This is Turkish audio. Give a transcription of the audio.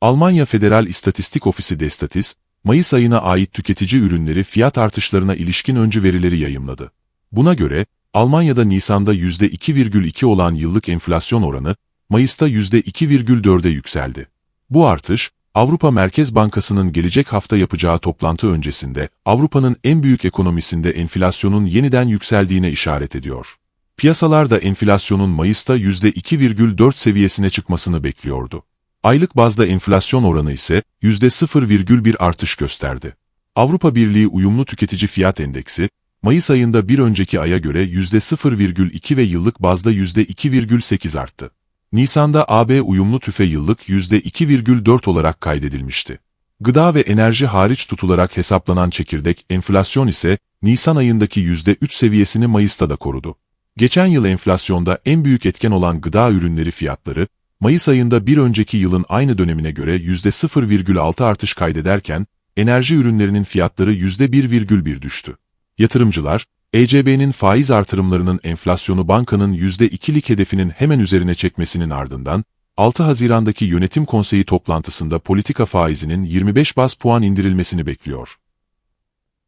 Almanya Federal İstatistik Ofisi Destatis, Mayıs ayına ait tüketici ürünleri fiyat artışlarına ilişkin öncü verileri yayımladı. Buna göre, Almanya'da Nisan'da %2,2 olan yıllık enflasyon oranı, Mayıs'ta %2,4'e yükseldi. Bu artış, Avrupa Merkez Bankası'nın gelecek hafta yapacağı toplantı öncesinde, Avrupa'nın en büyük ekonomisinde enflasyonun yeniden yükseldiğine işaret ediyor. Piyasalar da enflasyonun Mayıs'ta %2,4 seviyesine çıkmasını bekliyordu. Aylık bazda enflasyon oranı ise %0,1 artış gösterdi. Avrupa Birliği Uyumlu Tüketici Fiyat Endeksi, Mayıs ayında bir önceki aya göre %0,2 ve yıllık bazda %2,8 arttı. Nisan'da AB uyumlu tüfe yıllık %2,4 olarak kaydedilmişti. Gıda ve enerji hariç tutularak hesaplanan çekirdek enflasyon ise Nisan ayındaki %3 seviyesini Mayıs'ta da korudu. Geçen yıl enflasyonda en büyük etken olan gıda ürünleri fiyatları, Mayıs ayında bir önceki yılın aynı dönemine göre %0,6 artış kaydederken, enerji ürünlerinin fiyatları %1,1 düştü. Yatırımcılar, ECB'nin faiz artırımlarının enflasyonu bankanın %2'lik hedefinin hemen üzerine çekmesinin ardından, 6 Haziran'daki yönetim konseyi toplantısında politika faizinin 25 bas puan indirilmesini bekliyor.